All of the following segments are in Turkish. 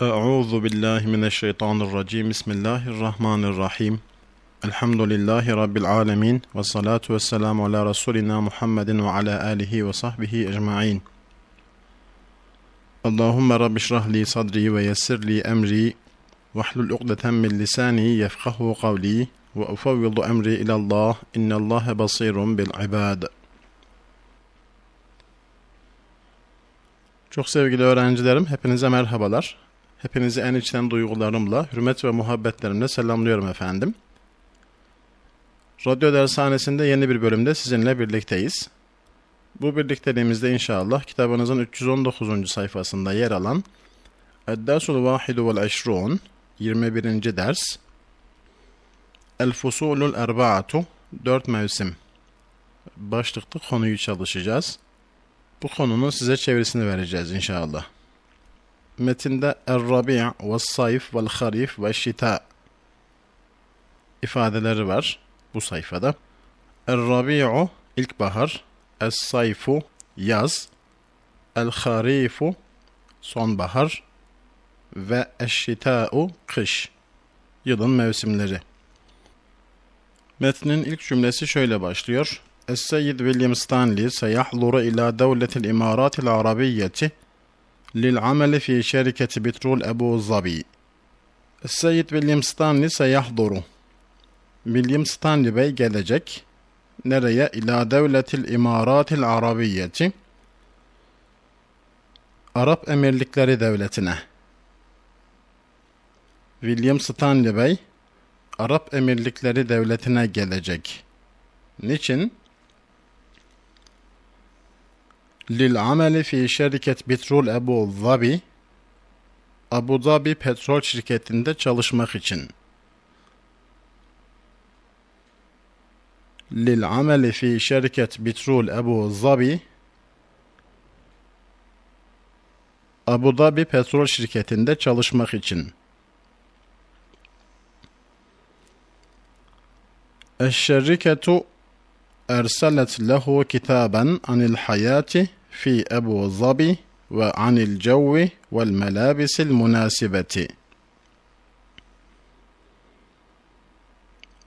Euzu billahi mineşşeytanirracim. Bismillahirrahmanirrahim. Elhamdülillahi rabbil alamin ve salatu vesselamu ala resulina Muhammedin ve ala alihi ve sahbihi ecmaîn. Allahumme rabbi şrah li sadri ve yessir li emri ve hlul ukdeten min lisani yefkahu kavli ve ufavvidu emri ila Allah. İnallaha basirun bil ibad. Çok sevgili öğrencilerim, hepinize merhabalar. Hepinizi en içten duygularımla, hürmet ve muhabbetlerimle selamlıyorum efendim. Radyo dershanesinde yeni bir bölümde sizinle birlikteyiz. Bu birlikteliğimizde inşallah kitabınızın 319. sayfasında yer alan Eddersul Vahidu vel Eşrun 21. ders El Fusulul Erba'atu 4 mevsim başlıklı konuyu çalışacağız. Bu konunun size çevirisini vereceğiz inşallah metinde er-rabi' ve sayf ve harif ve şita ifadeleri var bu sayfada. Er-rabi'u ilkbahar, es-sayfu yaz, el-harifu sonbahar ve eşşita'u kış yılın mevsimleri. Metnin ilk cümlesi şöyle başlıyor. Es-Seyyid William Stanley seyahluru ila devletil imaratil arabiyyeti للعمل في شركة بترول أبو ظبي السيد ويليام ستانلي سيحضر William Stanley Bey gelecek. Nereye? İlâ devletil imaratil arabiyeti. Arap Emirlikleri Devleti'ne. William Stanley Bey, Arap Emirlikleri Devleti'ne gelecek. Niçin? للعمل في شركة بترول أبو ظبي Abu Dhabi petrol şirketinde çalışmak için. للعمل في شركة بترول أبو ظبي Abu Dhabi petrol şirketinde çalışmak için. erselet lehu kitaben anil hayati fi Ebu Zabi ve anil cevvi vel melabisil münasibeti.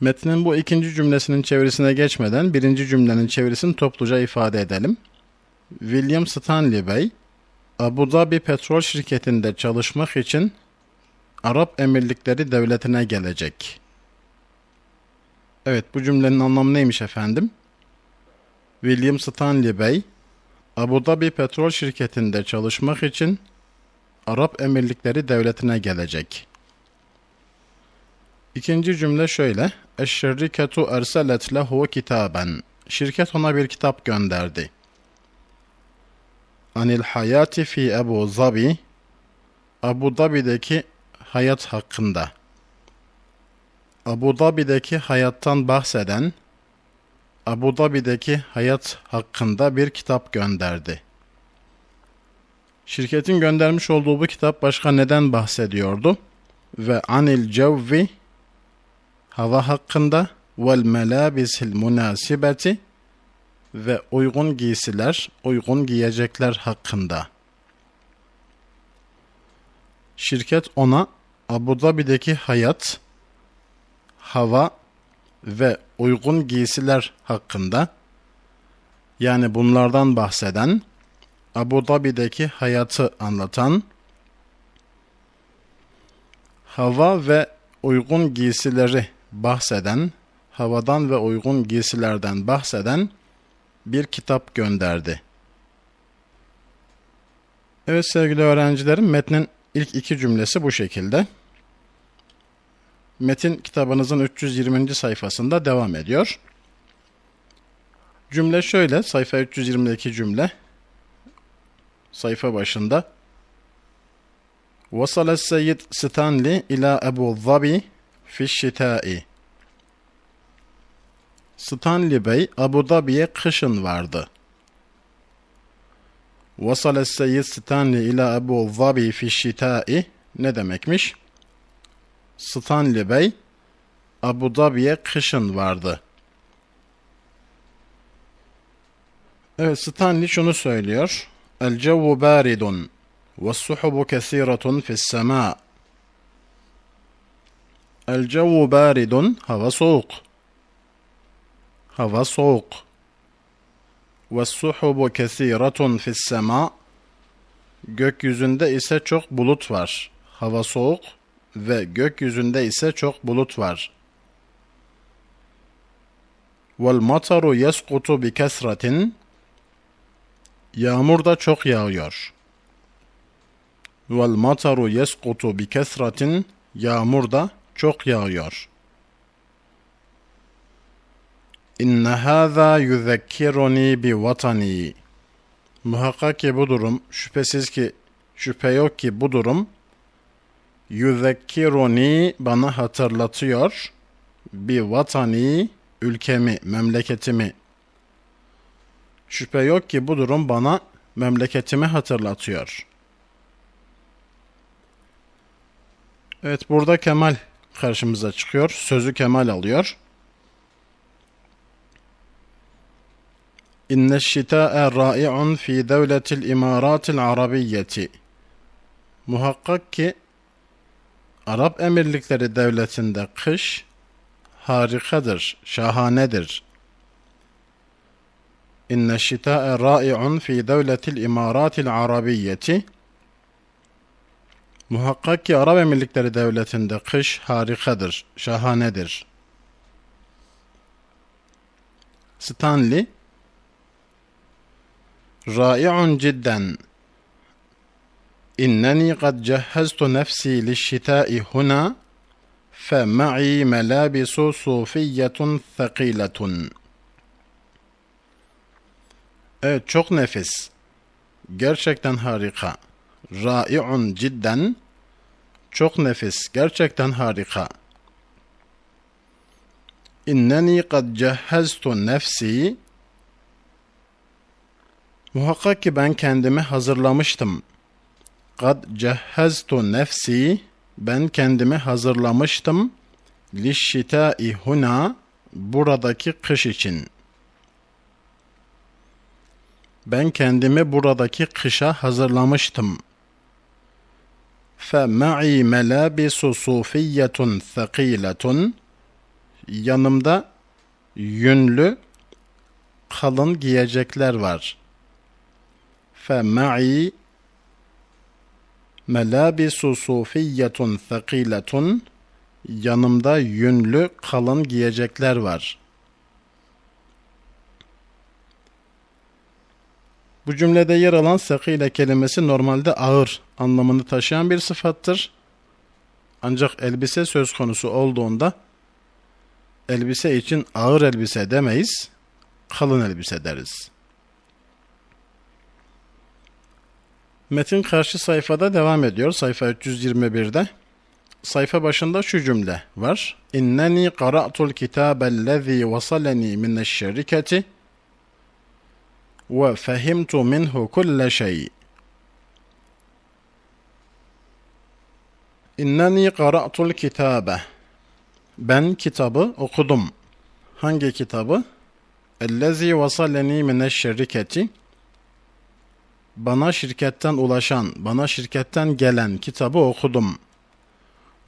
Metnin bu ikinci cümlesinin çevirisine geçmeden birinci cümlenin çevirisini topluca ifade edelim. William Stanley Bey, Abu Dhabi Petrol Şirketi'nde çalışmak için Arap Emirlikleri Devleti'ne gelecek. Evet bu cümlenin anlamı neymiş efendim? William Stanley Bey, Abu Dhabi petrol şirketinde çalışmak için Arap Emirlikleri Devleti'ne gelecek. İkinci cümle şöyle. Eşşerriketu erselet lehu kitaben. Şirket ona bir kitap gönderdi. Anil hayati fi Ebu Zabi. Abu Dhabi'deki hayat hakkında. Abu Dhabi'deki hayattan bahseden Abu Dhabi'deki hayat hakkında bir kitap gönderdi. Şirketin göndermiş olduğu bu kitap başka neden bahsediyordu? Ve anil cevvi hava hakkında vel melabisil münasibeti ve uygun giysiler, uygun giyecekler hakkında. Şirket ona Abu Dhabi'deki hayat, hava ve uygun giysiler hakkında yani bunlardan bahseden Abu Dhabi'deki hayatı anlatan hava ve uygun giysileri bahseden havadan ve uygun giysilerden bahseden bir kitap gönderdi. Evet sevgili öğrencilerim metnin ilk iki cümlesi bu şekilde Metin kitabınızın 320. sayfasında devam ediyor. Cümle şöyle, sayfa 322 cümle. Sayfa başında. وصل السيد ستانلي إلى أبو ظبي في الشتاء. Stanley Bey Abu Dhabi'ye kışın vardı. وصل السيد ستانلي إلى أبو ظبي في الشتاء ne demekmiş? Stanley Bey Abu Dhabi'ye kışın vardı. Evet Stanley şunu söylüyor. El cevvu baridun ve suhubu kesiratun fis sema. El cevvu baridun hava soğuk. Hava soğuk. Ve suhubu kesiratun fis sema. Gökyüzünde ise çok bulut var. Hava soğuk ve gökyüzünde ise çok bulut var وَالْمَطَرُ يَسْقُطُ بِكَسْرَةٍ Yağmur da çok yağıyor. وَالْمَطَرُ يَسْقُطُ بِكَسْرَةٍ Yağmur da çok yağıyor. İnne hâzâ yüzekkiruni bi vatani. Muhakkak ki bu durum, şüphesiz ki, şüphe yok ki bu durum, yüzekkiruni bana hatırlatıyor, bi vatani, ülkemi, memleketimi. Şüphe yok ki bu durum bana memleketimi hatırlatıyor. Evet burada Kemal karşımıza çıkıyor. Sözü Kemal alıyor. İnne şita'e ra'i'un fi devletil imaratil arabiyyeti. Muhakkak ki Arap Emirlikleri Devleti'nde kış harikadır, şahanedir. İnne şita'e ra'i'un fi devletil imaratil arabiyyeti. Muhakkak ki Arap Emirlikleri Devleti'nde kış harikadır, şahanedir. Stanley Rai'un cidden İnneni kad cehheztu nefsi lişşitâi huna فَمَعِي مَلَابِسُ صُوفِيَّةٌ ثَقِيلَةٌ Evet çok nefis. Gerçekten harika. Rai'un cidden. Çok nefis. Gerçekten harika. İnneni kad cehheztu nefsi. Muhakkak ki ben kendimi hazırlamıştım. Kad cehheztu nefsi. Ben kendimi hazırlamıştım. Lişşitâi huna. Buradaki kış için. Ben kendimi buradaki kışa hazırlamıştım. فَمَعِي مَلَابِسُ صُوفِيَّةٌ ثَقِيلَةٌ Yanımda yünlü kalın giyecekler var. فَمَعِي Melabisu sufiyyetun fekiletun. Yanımda yünlü kalın giyecekler var. Bu cümlede yer alan sakile kelimesi normalde ağır anlamını taşıyan bir sıfattır. Ancak elbise söz konusu olduğunda elbise için ağır elbise demeyiz, kalın elbise deriz.'' Metin karşı sayfada devam ediyor. Sayfa 321'de. Sayfa başında şu cümle var. İnneni qara'tul kitabellezî vasaleni mineşşeriketi ve fehimtu minhu kulle şey. İnneni qara'tul kitabe. Ben kitabı okudum. Hangi kitabı? Ellezî vasaleni mineşşeriketi. Bana şirketten ulaşan, bana şirketten gelen kitabı okudum.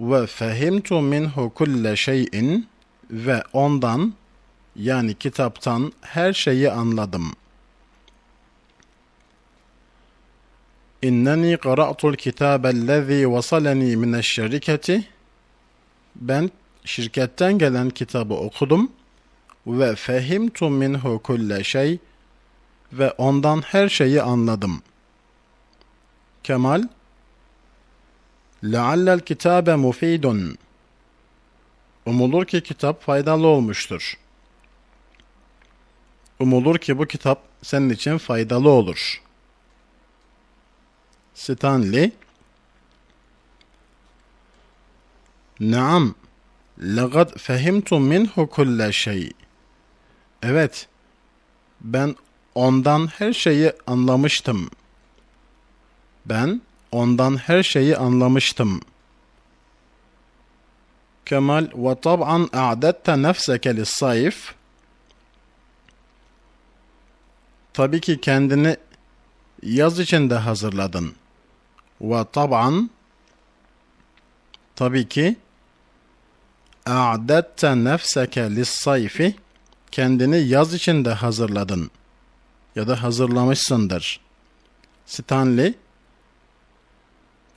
Ve fehimtu minhu kulle şeyin ve ondan yani kitaptan her şeyi anladım. İnneni qara'tul kitabellezî vasaleni mineşşeriketi Ben şirketten gelen kitabı okudum ve fehimtu minhu kulle şey ve ondan her şeyi anladım. Kemal Leallel kitabe mufidun Umulur ki kitap faydalı olmuştur. Umulur ki bu kitap senin için faydalı olur. Stanley Naam Lagad fehimtu minhu kulle şey Evet ben ondan her şeyi anlamıştım. Ben ondan her şeyi anlamıştım. Kemal ve tab'an a'dette nefseke lis-sayf Tabii ki kendini yaz için de hazırladın. Ve tab'an tabii ki a'dette nefseke lis-sayfi kendini yaz içinde hazırladın ya da hazırlamışsındır. Stanley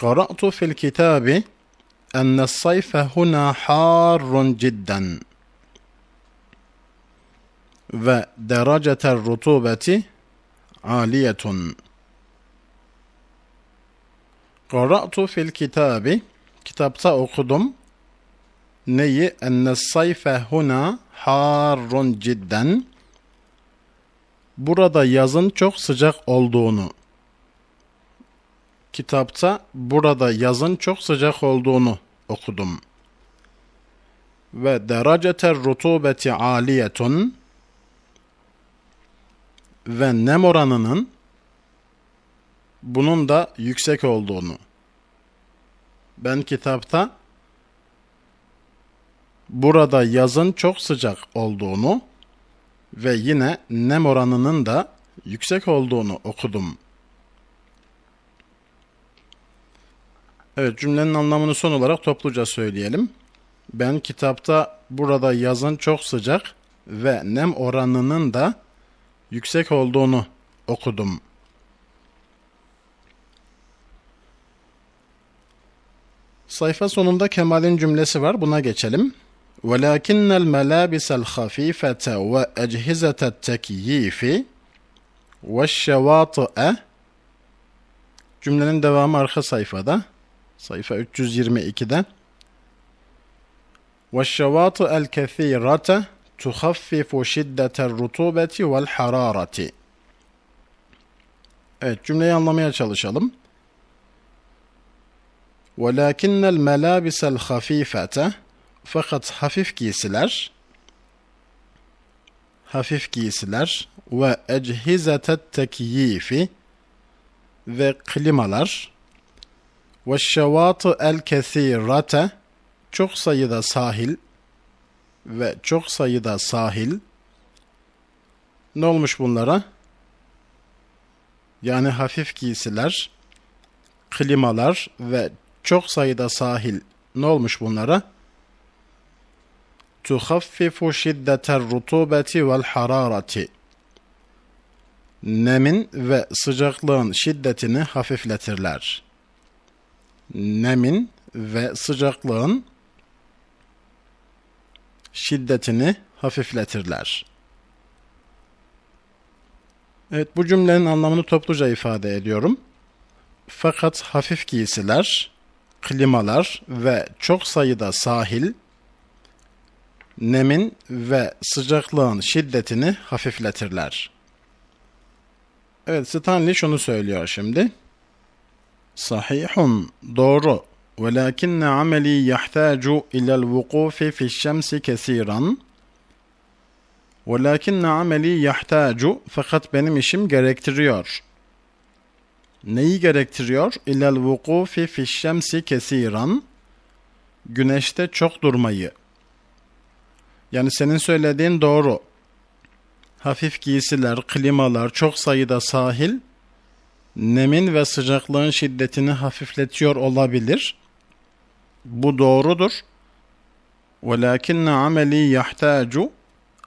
قرأت في الكتاب أن الصيف هنا حار جدا ودرجة الرطوبة عالية قرأت في الكتاب kitapta okudum neyi enne sayfe huna harrun cidden burada yazın çok sıcak olduğunu kitapta burada yazın çok sıcak olduğunu okudum. Ve dereceter rutubeti aliyetun ve nem oranının bunun da yüksek olduğunu. Ben kitapta burada yazın çok sıcak olduğunu ve yine nem oranının da yüksek olduğunu okudum. Evet cümlenin anlamını son olarak topluca söyleyelim. Ben kitapta burada yazın çok sıcak ve nem oranının da yüksek olduğunu okudum. Sayfa sonunda Kemal'in cümlesi var. Buna geçelim. وَلَكِنَّ الْمَلَابِسَ الْخَفِيفَةَ وَأَجْهِزَةَ التَّكْيِيفِ وَالشَّوَاطِئَ Cümlenin devamı arka sayfada. Sayfa 322'de. وَالشَّوَاطِئَ الْكَثِيرَةَ تُخَفِّفُ شِدَّةَ الرُّطُوبَةِ وَالْحَرَارَةِ Evet cümleyi anlamaya çalışalım. وَلَكِنَّ الْمَلَابِسَ الْخَفِيفَةَ fakat hafif giysiler hafif giysiler ve echizetet tekyifi ve klimalar ve şevatı el kesirate çok sayıda sahil ve çok sayıda sahil ne olmuş bunlara? Yani hafif giysiler, klimalar ve çok sayıda sahil ne olmuş bunlara? Şiddeter rutubeti vel hararati Nemin ve sıcaklığın şiddetini hafifletirler. Nemin ve sıcaklığın şiddetini hafifletirler. Evet bu cümlenin anlamını topluca ifade ediyorum. Fakat hafif giysiler, klimalar ve çok sayıda sahil nemin ve sıcaklığın şiddetini hafifletirler. Evet Stanley şunu söylüyor şimdi. Sahihun doğru. Velakinne ameli yahtacu ilel vukufi fi şemsi kesiran. Velakinne ameli yahtacu fakat benim işim gerektiriyor. Neyi gerektiriyor? İlel vukufi fi şemsi kesiran. Güneşte çok durmayı. Yani senin söylediğin doğru. Hafif giysiler, klimalar, çok sayıda sahil nemin ve sıcaklığın şiddetini hafifletiyor olabilir. Bu doğrudur. وَلَاكِنَّ عَمَلِي يَحْتَاجُ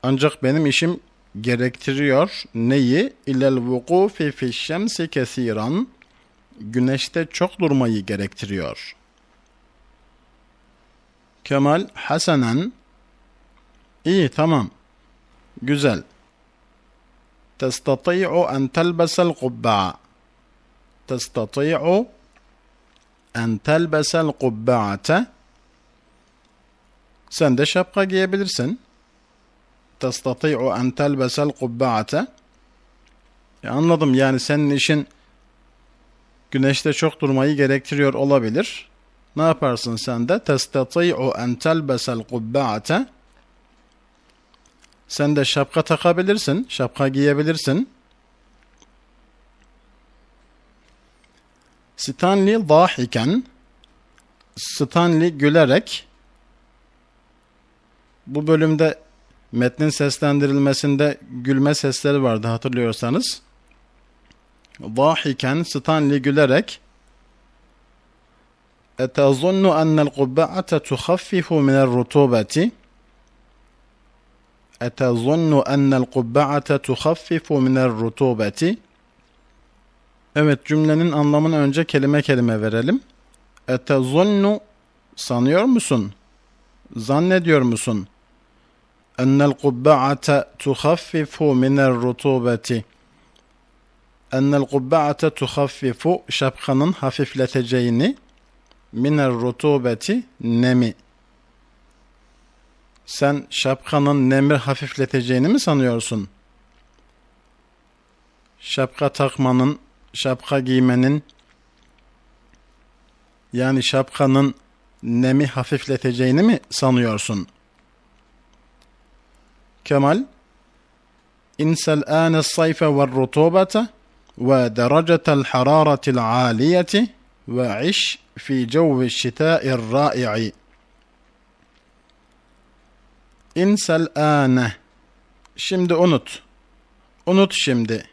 Ancak benim işim gerektiriyor neyi? İlel vukufi fi şemsi kesiran Güneşte çok durmayı gerektiriyor. Kemal Hasanen İyi tamam. Güzel. Testati'u en telbesel kubba'a. Testati'u en telbesel kubba'ate. Sen de şapka giyebilirsin. Testati'u en telbesel kubba'ate. E anladım yani senin işin güneşte çok durmayı gerektiriyor olabilir. Ne yaparsın sen de? Testati'u en telbesel kubba'ate. Sen de şapka takabilirsin, şapka giyebilirsin. Stanley dahiken Stanley gülerek bu bölümde metnin seslendirilmesinde gülme sesleri vardı hatırlıyorsanız. Dahiken Stanley gülerek أتظن أن القبعة تخفف من الرطوبة أتظن أن القبعة تخفف من الرطوبة Evet cümlenin anlamını önce kelime kelime verelim. Etezunnu sanıyor musun? Zannediyor musun? Ennel kubba'ate tuhaffifu minel rutubeti. Ennel kubba'ate tuhaffifu şapkanın hafifleteceğini minel rutubeti nemi. sen şapkanın nemi hafifleteceğini mi sanıyorsun? Şapka takmanın, şapka giymenin yani şapkanın nemi hafifleteceğini mi sanıyorsun? Kemal İnsel âne sayfe ve rutubete ve derecetel hararetil âliyeti ve iş fi cevvi şitâir râi'i. İnsel âne. Şimdi unut. Unut şimdi.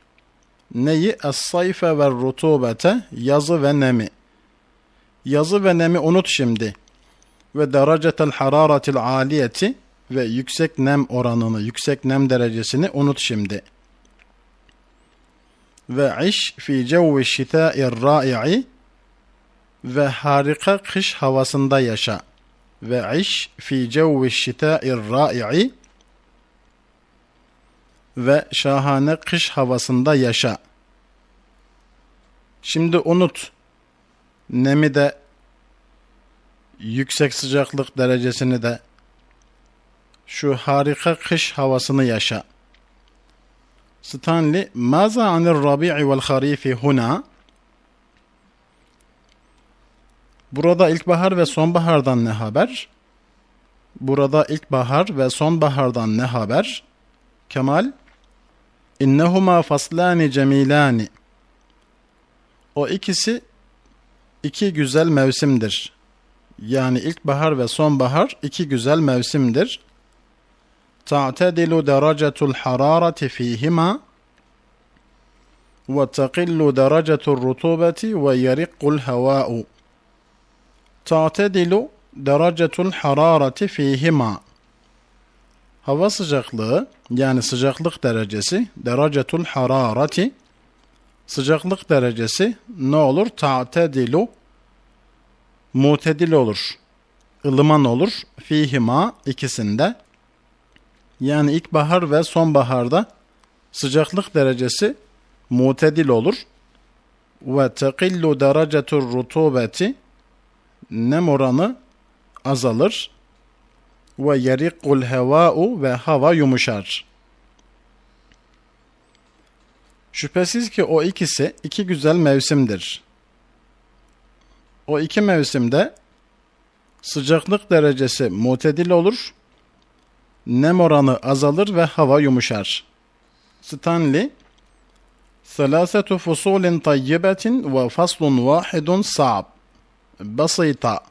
Neyi? Es-sayfe ve rutubete. Yazı ve nemi. Yazı ve nemi unut şimdi. Ve derecetel hararetil aliyeti ve yüksek nem oranını, yüksek nem derecesini unut şimdi. Ve iş fi cevvi şitâir râi'i ve harika kış havasında yaşa. Ve iş fi cevvi şitâir râi'i ve şahane kış havasında yaşa. Şimdi unut. Nemi de yüksek sıcaklık derecesini de şu harika kış havasını yaşa. Stanley, maza anir rabi'i vel harifi huna? Burada ilkbahar ve sonbahardan ne haber? Burada ilkbahar ve sonbahardan ne haber? Kemal İnnehuma faslani cemilani O ikisi iki güzel mevsimdir. Yani ilkbahar ve sonbahar iki güzel mevsimdir. Ta'tedilu derecetul harareti fihima ve taqillu derecetur rutubeti ve yariqul hava'u Ta'tedilu derecetul harareti fihima. Hava sıcaklığı yani sıcaklık derecesi derecetul harareti sıcaklık derecesi ne olur? Ta'tedilu mutedil olur. ılıman olur. Fihima ikisinde. Yani ilkbahar ve sonbaharda sıcaklık derecesi mutedil olur. Ve tekillu derecetur rutubeti nem oranı azalır. Ve yerikul hevâ'u ve hava yumuşar. Şüphesiz ki o ikisi iki güzel mevsimdir. O iki mevsimde sıcaklık derecesi mutedil olur nem oranı azalır ve hava yumuşar. Stanley ثلاثة فصول طيبة وفصل واحد صعب بسيطة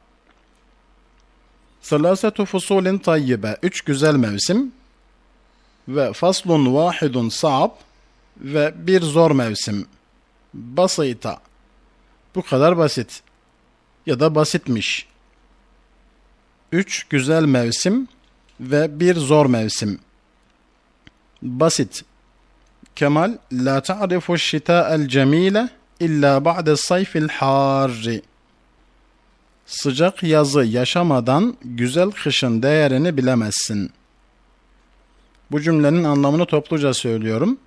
ثلاثة فصول طيبة Üç güzel mevsim ve faslun vahidun sa'b ve bir zor mevsim. Basita. Bu kadar basit. Ya da basitmiş. Üç güzel mevsim ve bir zor mevsim. Basit. Kemal, la ta'rifu şita'el cemile illa ba'de sayfil harri. Sıcak yazı yaşamadan güzel kışın değerini bilemezsin. Bu cümlenin anlamını topluca söylüyorum.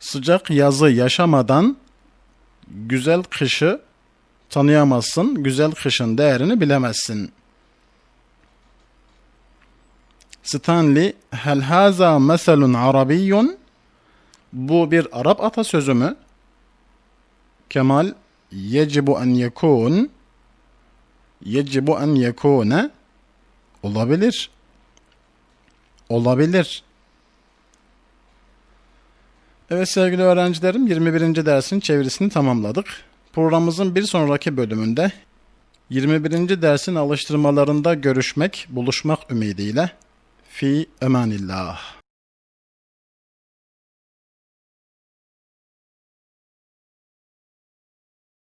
Sıcak yazı yaşamadan güzel kışı tanıyamazsın, güzel kışın değerini bilemezsin.'' Stanley, hel haza meselun arabiyyun? Bu bir Arap atasözü mü? Kemal, yecibu en yekun, yecibu en yekune, olabilir. Olabilir. Evet sevgili öğrencilerim 21. dersin çevirisini tamamladık. Programımızın bir sonraki bölümünde 21. dersin alıştırmalarında görüşmek, buluşmak ümidiyle fi emanillah.